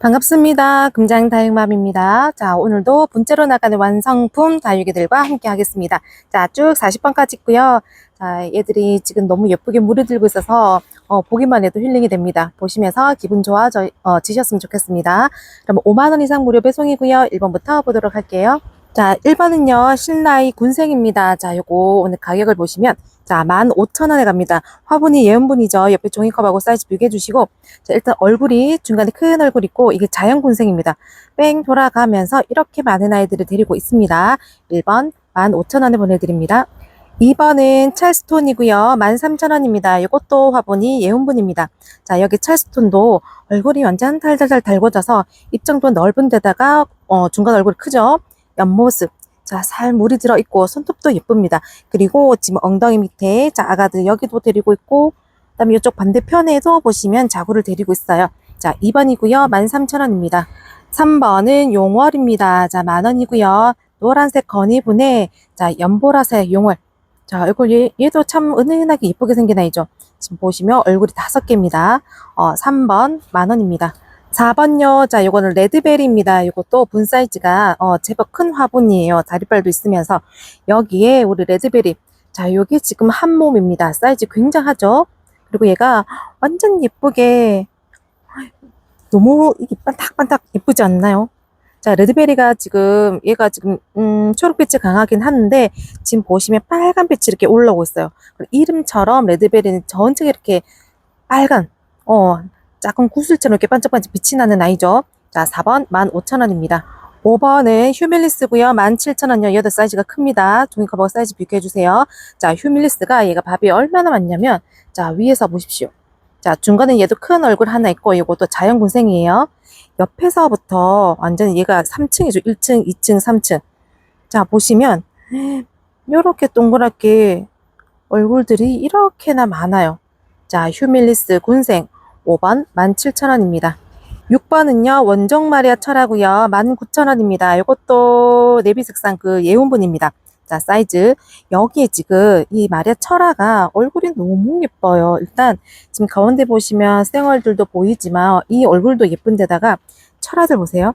반갑습니다. 금장 다육맘입니다. 자, 오늘도 분째로 나가는 완성품 다육이들과 함께 하겠습니다. 자, 쭉 40번까지 있고요. 자, 얘들이 지금 너무 예쁘게 물을 들고 있어서 어, 보기만 해도 힐링이 됩니다. 보시면서 기분 좋아져 어, 지셨으면 좋겠습니다. 그럼 5만원 이상 무료 배송이고요. 1번부터 보도록 할게요. 자, 1번은요, 신라이 군생입니다. 자, 요거 오늘 가격을 보시면, 자, 15,000원에 갑니다. 화분이 예은분이죠. 옆에 종이컵하고 사이즈 비교해 주시고, 자, 일단 얼굴이 중간에 큰 얼굴 있고, 이게 자연 군생입니다. 뺑 돌아가면서 이렇게 많은 아이들을 데리고 있습니다. 1번, 15,000원에 보내드립니다. 2번은 찰스톤이고요. 13,000원입니다. 이것도 화분이 예은분입니다. 자, 여기 찰스톤도 얼굴이 완전 달달달 달궈져서 입 정도 넓은 데다가, 어, 중간 얼굴이 크죠? 옆모습. 자, 살 물이 들어있고, 손톱도 예쁩니다. 그리고 지금 엉덩이 밑에, 자, 아가들 여기도 데리고 있고, 그 다음에 이쪽 반대편에도 보시면 자구를 데리고 있어요. 자, 2번이고요. 13,000원입니다. 3번은 용월입니다. 자, 만원이고요. 노란색 건이분에, 자, 연보라색 용월. 자, 얼굴 얘, 얘도 참 은은하게 예쁘게 생긴 아이죠. 지금 보시면 얼굴이 다섯 개입니다. 어, 3번 만원입니다. 4번요. 자, 요거는 레드베리입니다. 요것도 분 사이즈가 어, 제법 큰 화분이에요. 다리빨도 있으면서 여기에 우리 레드베리. 자, 요게 지금 한 몸입니다. 사이즈 굉장하죠? 그리고 얘가 완전 예쁘게 너무 이게 반딱반딱 예쁘지 않나요? 자, 레드베리가 지금 얘가 지금 음, 초록빛이 강하긴 하는데 지금 보시면 빨간빛이 이렇게 올라오고 있어요. 이름처럼 레드베리는 전체가 이렇게 빨간 어 작은 구슬처럼 이렇게 반짝반짝 빛이 나는 아이죠. 자, 4번 15,000원입니다. 5번은 휴밀리스고요. 17,000원이요. 얘도 사이즈가 큽니다. 종이커버 사이즈 비교해 주세요. 자, 휴밀리스가 얘가 밥이 얼마나 많냐면 자, 위에서 보십시오. 자, 중간에 얘도 큰 얼굴 하나 있고 이것도 자연군생이에요. 옆에서부터 완전 얘가 3층이죠. 1층, 2층, 3층. 자, 보시면 요렇게 동그랗게 얼굴들이 이렇게나 많아요. 자, 휴밀리스 군생 5번 17,000원입니다. 6번은요, 원정 마리아 철하고요. 19,000원입니다. 이것도 네비 색상 그 예온분입니다. 자, 사이즈. 여기에 지금 이 마리아 철화가 얼굴이 너무 예뻐요. 일단 지금 가운데 보시면 생얼들도 보이지만 이 얼굴도 예쁜 데다가 철화들 보세요.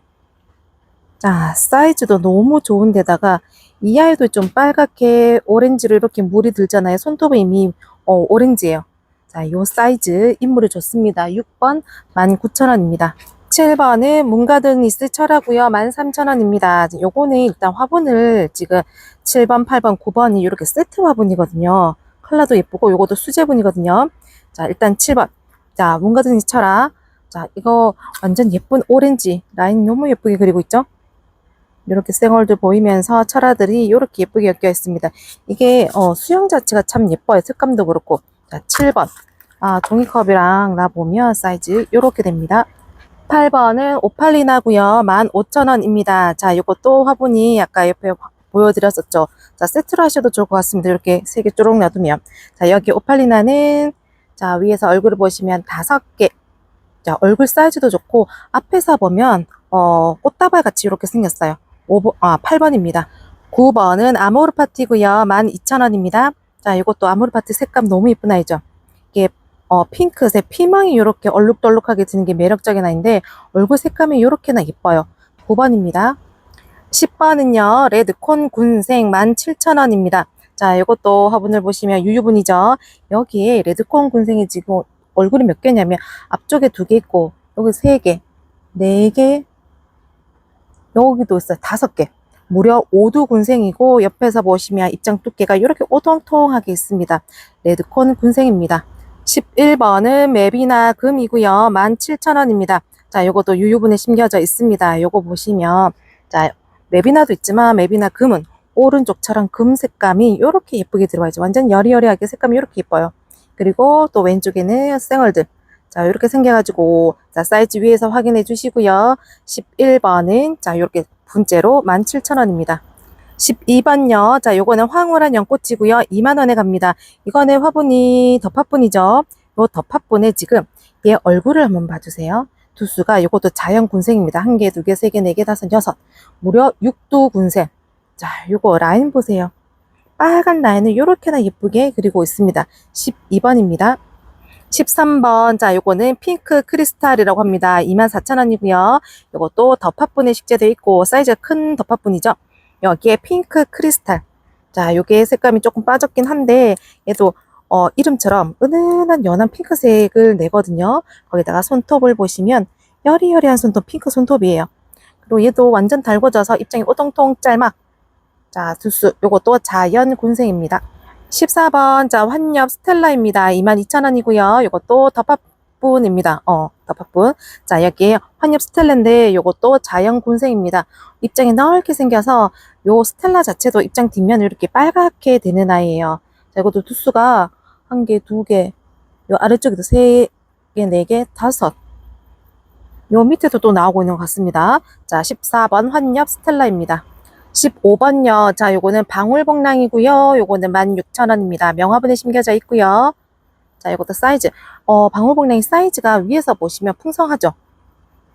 자, 사이즈도 너무 좋은 데다가 이 아이도 좀 빨갛게 오렌지로 이렇게 물이 들잖아요. 손톱은 이미 어, 오렌지예요. 자, 요 사이즈 인물이 좋습니다. 6번 19,000원입니다. 7번은 문가드니스 철하고요. 13,000원입니다. 요거는 일단 화분을 지금 7번, 8번, 9번이 이렇게 세트 화분이거든요. 컬러도 예쁘고 요것도 수제분이거든요. 자, 일단 7번. 자, 문가드니스 철화. 자, 이거 완전 예쁜 오렌지 라인 너무 예쁘게 그리고 있죠? 이렇게 생얼들 보이면서 철화들이 이렇게 예쁘게 엮여 있습니다. 이게 어, 수영 자체가 참 예뻐요. 색감도 그렇고. 자, 7번. 아, 종이컵이랑 나 보면 사이즈 이렇게 됩니다. 8번은 오팔리나고요. 15,000원입니다. 자, 이것도 화분이 아까 옆에 화- 보여드렸었죠. 자, 세트로 하셔도 좋을 것 같습니다. 이렇게 세 개 쪼록 놔두면. 자, 여기 오팔리나는 자, 위에서 얼굴을 보시면 다섯 개. 자, 얼굴 사이즈도 좋고 앞에서 보면 어, 꽃다발 같이 이렇게 생겼어요. 5번, 아, 8번입니다. 9번은 아모르 파티고요. 12,000원입니다. 자, 이것도 아모르 파티 색감 너무 예쁜 아이죠. 이게 어, 핑크색 피망이 이렇게 얼룩덜룩하게 드는 게 매력적인 아이인데 얼굴 색감이 이렇게나 예뻐요. 9번입니다. 10번은요. 레드콘 군생 17,000원입니다. 자, 이것도 화분을 보시면 유유분이죠. 여기에 레드콘 군생이 지금 얼굴이 몇 개냐면 앞쪽에 두 개 있고 여기 세 개, 네 개, 여기도 있어요. 다섯 개. 무려 5두 군생이고 옆에서 보시면 입장 두께가 이렇게 오통통하게 있습니다. 레드콘 군생입니다. 11번은 맵이나 금이고요. 17,000원입니다. 자, 요것도 유유분에 심겨져 있습니다. 요거 보시면 자, 맵이나도 있지만 맵이나 금은 오른쪽처럼 금 색감이 이렇게 예쁘게 들어와 있죠. 완전 여리여리하게 색감이 이렇게 예뻐요. 그리고 또 왼쪽에는 생얼들. 자, 이렇게 생겨가지고, 자, 사이즈 위에서 확인해 주시고요. 11번은, 자, 이렇게 분째로 17,000원입니다. 12번요. 자, 요거는 황홀한 연꽃이고요. 2만원에 갑니다. 이거는 화분이 덮화분이죠. 요 덮화분에 지금 얘 얼굴을 한번 봐주세요. 두수가 요것도 자연 군생입니다. 한 개, 두 개, 세 개, 네 개, 다섯, 여섯. 무려 6두 군생. 자, 요거 라인 보세요. 빨간 라인을 요렇게나 예쁘게 그리고 있습니다. 12번입니다. 13번. 자, 요거는 핑크 크리스탈이라고 합니다. 24,000원이고요. 요것도 덮화분에 식재되어 있고 사이즈가 큰 덮화분이죠. 여기에 핑크 크리스탈. 자, 요게 색감이 조금 빠졌긴 한데 얘도 어, 이름처럼 은은한 연한 핑크색을 내거든요. 거기다가 손톱을 보시면 여리여리한 손톱, 핑크 손톱이에요. 그리고 얘도 완전 달궈져서 입장이 오동통 짤막. 자, 두수. 요것도 자연 군생입니다. 14번, 자, 환엽 스텔라입니다. 22,000원이고요. 요것도 덮밥분입니다. 어, 덮밥분. 자, 여기에 환엽 스텔라인데 요것도 자연 군생입니다. 입장이 넓게 생겨서 요 스텔라 자체도 입장 뒷면이 이렇게 빨갛게 되는 아이예요. 자, 이것도 두수가 한 개, 두 개, 요 아래쪽에도 세 개, 네 개, 다섯. 요 밑에도 또 나오고 있는 것 같습니다. 자, 14번 환엽 스텔라입니다. 15번요. 자, 요거는 방울복랑이고요. 요거는 16,000원입니다. 명화분에 심겨져 있고요. 자, 요것도 사이즈. 어, 방울복랑이 사이즈가 위에서 보시면 풍성하죠.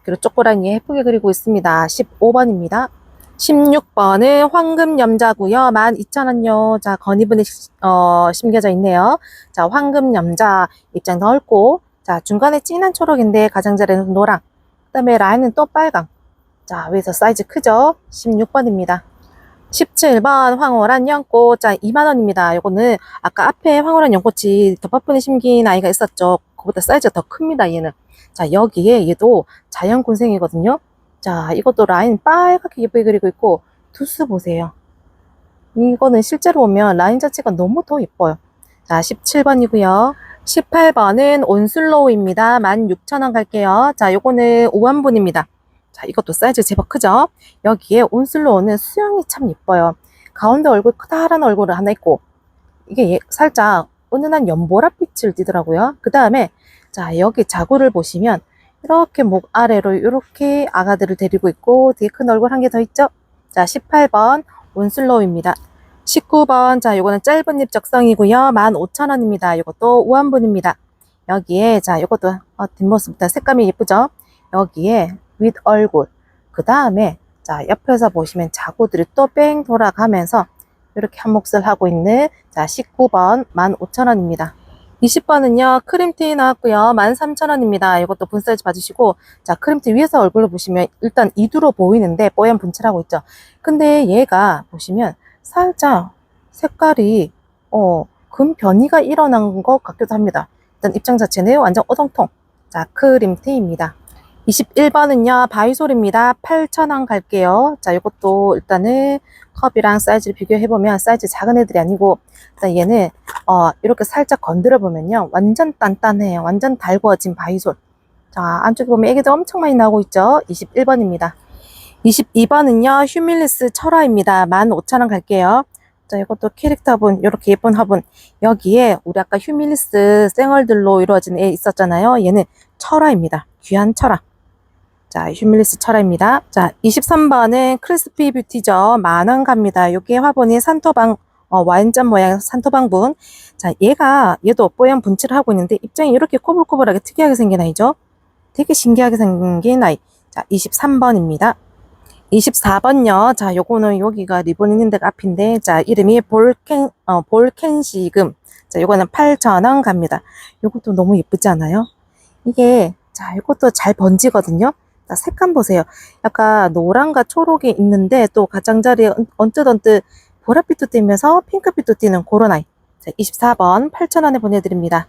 그리고 쪼꼬랑이 예쁘게 그리고 있습니다. 15번입니다. 16번은 황금 염자고요. 12,000원요. 자, 건이분에 시- 어, 심겨져 있네요. 자, 황금 염자 입장 넓고 자, 중간에 진한 초록인데 가장자리는 노랑. 그다음에 라인은 또 빨강. 자, 위에서 사이즈 크죠? 16번입니다. 17번 황홀한 연꽃. 자, 2만원입니다. 요거는 아까 앞에 황홀한 연꽃이 덮밥분에 심긴 아이가 있었죠. 그보다 사이즈가 더 큽니다, 얘는. 자, 여기에 얘도 자연군생이거든요. 자, 이것도 라인 빨갛게 예쁘게 그리고 있고, 두수 보세요. 이거는 실제로 보면 라인 자체가 너무 더 예뻐요. 자, 17번이고요. 18번은 온슬로우입니다. 16,000원 갈게요. 자, 요거는 5원분입니다. 자, 이것도 사이즈 제법 크죠? 여기에 온슬로우는 수영이 참 예뻐요. 가운데 얼굴 크다란 얼굴을 하나 있고, 이게 예- 살짝 은은한 연보라빛을 띠더라고요. 그 다음에, 자, 여기 자구를 보시면, 이렇게 목 아래로 이렇게 아가들을 데리고 있고, 뒤에 큰 얼굴 한 개 더 있죠? 자, 18번 온슬로우입니다. 19번, 자, 요거는 짧은 잎 적성이고요. 15,000원입니다. 요것도 우한분입니다. 여기에, 자, 요것도 어, 뒷모습부터 색감이 예쁘죠? 여기에 윗 얼굴, 그 다음에, 자, 옆에서 보시면 자구들이 또 뺑 돌아가면서 이렇게 한 몫을 하고 있는, 자, 19번 15,000원입니다. 20번은요, 크림티 나왔고요. 13,000원입니다. 이것도 분 사이즈 봐주시고, 자, 크림티 위에서 얼굴을 보시면 일단 이두로 보이는데 뽀얀 분칠하고 있죠. 근데 얘가 보시면 살짝 색깔이 어, 금 변이가 일어난 것 같기도 합니다. 일단 입장 자체는 완전 어동통. 자, 크림티입니다. 21번은요, 바이솔입니다. 8,000원 갈게요. 자, 이것도 일단은 컵이랑 사이즈를 비교해보면 사이즈 작은 애들이 아니고, 일단 얘는, 어, 이렇게 살짝 건드려 보면요. 완전 단단해요. 완전 달궈진 바이솔. 자, 안쪽에 보면 애기들 엄청 많이 나오고 있죠. 21번입니다. 22번은요, 휴밀리스 철화입니다. 15,000원 갈게요. 자, 이것도 캐릭터분, 이렇게 예쁜 화분. 여기에 우리 아까 휴밀리스 쌩얼들로 이루어진 애 있었잖아요. 얘는 철화입니다. 귀한 철화. 자, 휴밀리스 철화입니다. 자, 23번은 크리스피 뷰티죠. 만원 갑니다. 여기에 화분이 산토방, 어, 와인잔 모양 산토방분. 자, 얘가, 얘도 뽀얀 분칠을 하고 있는데 입장이 이렇게 꼬불꼬불하게 특이하게 생긴 아이죠. 되게 신기하게 생긴 아이. 자, 23번입니다. 24번요. 자, 요거는 여기가 리본 있는 데가 앞인데, 자, 이름이 볼켄, 어, 볼켄시금. 자, 요거는 8,000원 갑니다. 요것도 너무 예쁘지 않아요? 이게, 자, 요것도 잘 번지거든요. 자, 색감 보세요. 약간 노랑과 초록이 있는데, 또 가장자리에 언- 언뜻언뜻 보랏빛도 띠면서 핑크빛도 띠는 그런 아이. 자, 24번 8,000원에 보내드립니다.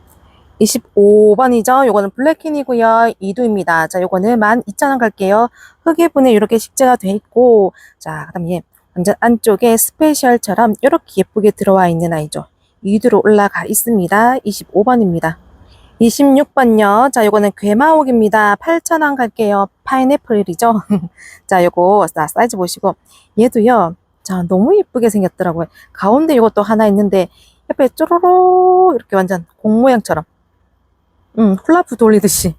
25번이죠. 요거는 블랙킨이고요. 이두입니다. 자, 요거는 12,000원 갈게요. 흑의분에 이렇게 식재가 돼 있고, 자, 그 다음 에 완전 안쪽에 스페셜처럼 이렇게 예쁘게 들어와 있는 아이죠. 이두로 올라가 있습니다. 25번입니다. 26번요. 자, 요거는 괴마옥입니다. 8,000원 갈게요. 파인애플이죠. 자, 요거, 자, 사이즈 보시고. 얘도요. 자, 너무 예쁘게 생겼더라고요. 가운데 이것도 하나 있는데, 옆에 쪼로로 이렇게 완전 공 모양처럼. 음, 훌라프 돌리듯이.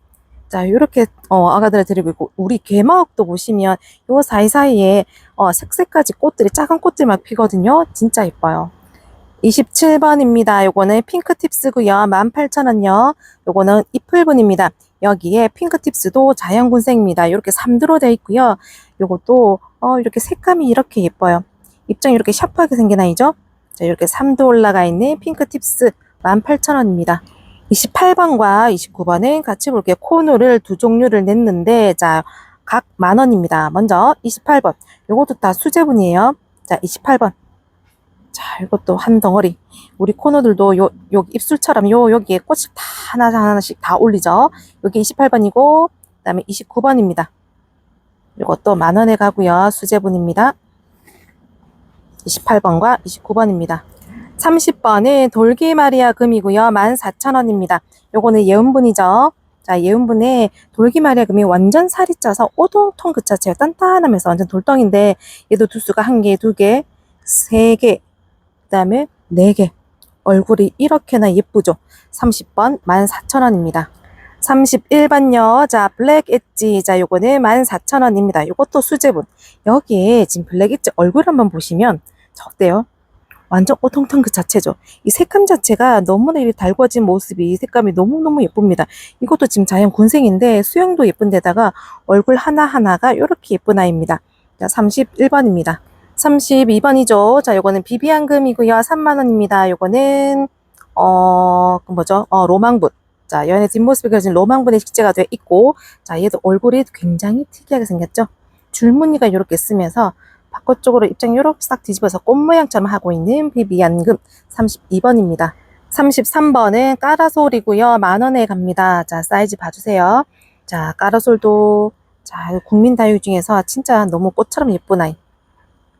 자, 요렇게, 어, 아가들을 데리고 있고, 우리 개마옥도 보시면, 요 사이사이에, 어, 색색까지 꽃들이, 작은 꽃들이 막 피거든요. 진짜 예뻐요. 27번입니다. 요거는 핑크팁스고요. 18,000원요. 요거는 이플분입니다. 여기에 핑크팁스도 자연군생입니다. 이렇게 3두로 되어 있고요. 요것도, 어, 이렇게 색감이 이렇게 예뻐요. 입장이 이렇게 샤프하게 생긴 아이죠? 자, 이렇게 3도 올라가 있는 핑크팁스 18,000원입니다. 28번과 29번은 같이 볼게요. 코너를 두 종류를 냈는데, 자, 각 만 원입니다. 먼저 28번. 요것도 다 수제분이에요. 자, 28번. 자, 이것도 한 덩어리. 우리 코너들도 요, 요 입술처럼 요, 여기에 꽃이 다 하나, 하나씩 다 올리죠. 여기 28번이고, 그 다음에 29번입니다. 이것도 만 원에 가고요. 수제분입니다. 28번과 29번입니다. 30번은 돌기 마리아 금이고요. 14,000원입니다. 요거는 예은분이죠. 자, 예은분에 돌기 마리아 금이 완전 살이 쪄서 오동통 그 자체가 단단하면서 완전 돌덩인데 얘도 두수가 한 개, 두 개, 세 개, 그 다음에 네 개. 얼굴이 이렇게나 예쁘죠. 30번 14,000원입니다. 31번요. 자, 블랙 엣지. 자, 요거는 14,000원입니다. 요것도 수제분. 여기에 지금 블랙 엣지 얼굴 한번 보시면 저 어때요? 완전 오통통 그 자체죠. 이 색감 자체가 너무나 이 달궈진 모습이 색감이 너무너무 예쁩니다. 이것도 지금 자연 군생인데 수영도 예쁜데다가 얼굴 하나하나가 이렇게 예쁜 아이입니다. 자, 31번입니다. 32번이죠. 자, 요거는 비비안금이고요. 3만원입니다. 요거는, 어, 그 뭐죠? 어, 로망분. 자, 여인의 뒷모습이 그려진 로망분의 식재가 되어 있고, 자, 얘도 얼굴이 굉장히 특이하게 생겼죠? 줄무늬가 이렇게 쓰면서 바깥쪽으로 입장 이렇게 싹 뒤집어서 꽃 모양처럼 하고 있는 비비안금 32번입니다. 33번은 까라솔이고요. 만원에 갑니다. 자, 사이즈 봐주세요. 자, 까라솔도, 자, 국민 다육 중에서 진짜 너무 꽃처럼 예쁜 아이.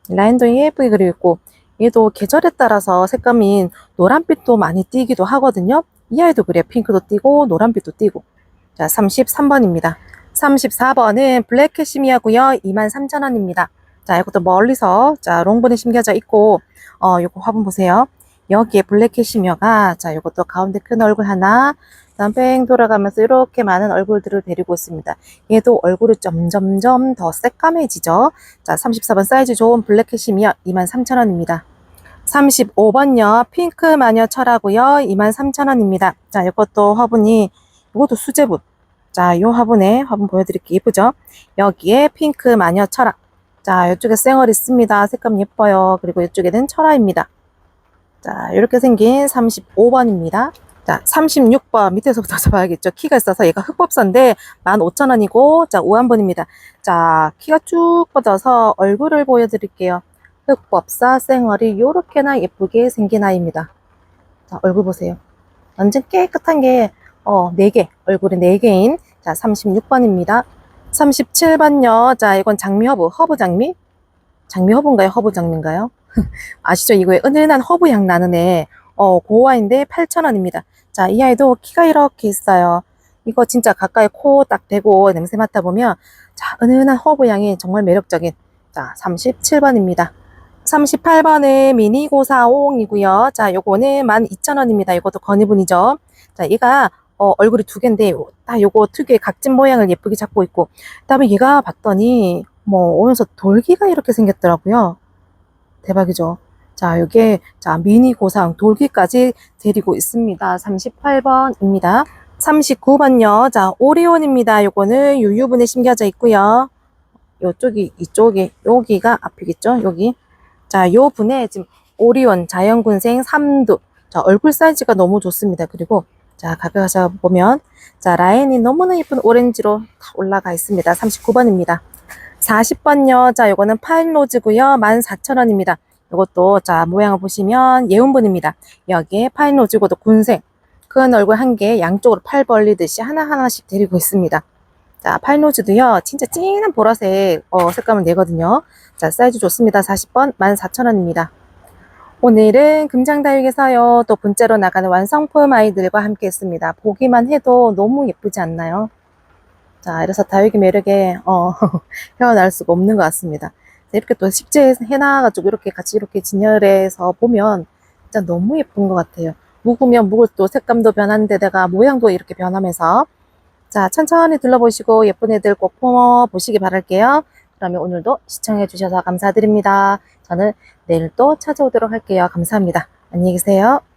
라인도 예쁘게 그리고 있고, 얘도 계절에 따라서 색감인 노란빛도 많이 띄기도 하거든요. 이 아이도 그래요. 핑크도 띄고, 노란빛도 띄고. 자, 33번입니다. 34번은 블랙 캐시미아고요. 23,000원입니다. 자, 이것도 멀리서, 자, 롱본에 심겨져 있고, 어, 요거 화분 보세요. 여기에 블랙 캐시미어가, 자, 요것도 가운데 큰 얼굴 하나, 그 다음 뺑 돌아가면서 이렇게 많은 얼굴들을 데리고 있습니다. 얘도 얼굴이 점점점 더 새까매지죠. 자, 34번 사이즈 좋은 블랙 캐시미어 23,000원입니다. 35번요. 핑크 마녀 철하고요. 23,000원입니다. 자, 이것도 화분이, 이것도 수제분. 자, 요 화분에 화분 보여드릴게요. 예쁘죠? 여기에 핑크 마녀 철학. 자, 이쪽에 쌩얼 있습니다. 색감 예뻐요. 그리고 이쪽에는 철화입니다. 자, 이렇게 생긴 35번입니다. 자, 36번 밑에서부터 잡아야겠죠. 키가 있어서 얘가 흑법선인데 15,000원이고 자, 5한번입니다. 자, 키가 쭉 뻗어서 얼굴을 보여드릴게요. 흑법사 쌩얼이 요렇게나 예쁘게 생긴 아이입니다. 자, 얼굴 보세요. 완전 깨끗한 게 어, 4개, 얼굴이 4개인 자, 36번입니다. 37번요. 자, 이건 장미 허브, 허브 장미? 장미 허브인가요? 허브 장미인가요? 아시죠? 이거에 은은한 허브 향 나는 애. 어, 고와인데 8,000원입니다. 자, 이 아이도 키가 이렇게 있어요. 이거 진짜 가까이 코 딱 대고 냄새 맡아보면, 자, 은은한 허브 향이 정말 매력적인, 자, 37번입니다. 38번은 미니 고사옹이고요. 자, 요거는 12,000원입니다. 이것도 건이분이죠. 자, 얘가 어, 얼굴이 두 요- 딱 요거 특유의 각진 모양을 예쁘게 잡고 있고 그다음에 얘가 봤더니 뭐 오면서 돌기가 이렇게 생겼더라고요. 대박이죠. 자, 요게 자 미니 고상 돌기까지 데리고 있습니다. 38번입니다. 39번요. 자, 오리온입니다. 요거는 유유분에 심겨져 있고요. 요쪽이 이쪽이 여기가 앞이겠죠? 여기. 자, 요 분에 지금 오리온 자연군생 3두. 자, 얼굴 사이즈가 너무 좋습니다. 그리고 자, 가까이서 보면 자, 라인이 너무나 예쁜 오렌지로 다 올라가 있습니다. 39번입니다. 40번요. 자, 요거는 파인로즈고요. 14,000원입니다. 요것도 자, 모양을 보시면 예운분입니다. 여기에 파인로즈고도 군생. 큰 얼굴 한 개 양쪽으로 팔 벌리듯이 하나하나씩 데리고 있습니다. 자, 파인로즈도요. 진짜 진한 보라색 어, 색감을 내거든요. 자, 사이즈 좋습니다. 40번 14,000원입니다. 오늘은 금장다육에서요, 또 분째로 나가는 완성품 아이들과 함께 했습니다. 보기만 해도 너무 예쁘지 않나요? 자, 이래서 다육의 매력에, 어, 헤어날 수가 없는 것 같습니다. 이렇게 또 식재 해놔가지고 이렇게 같이 이렇게 진열해서 보면 진짜 너무 예쁜 것 같아요. 묵으면 묵을 또 색감도 변하는 데다가 모양도 이렇게 변하면서 자, 천천히 둘러보시고 예쁜 애들 꼭 보시기 바랄게요. 그러면 오늘도 시청해 주셔서 감사드립니다. 저는 내일 또 찾아오도록 할게요. 감사합니다. 안녕히 계세요.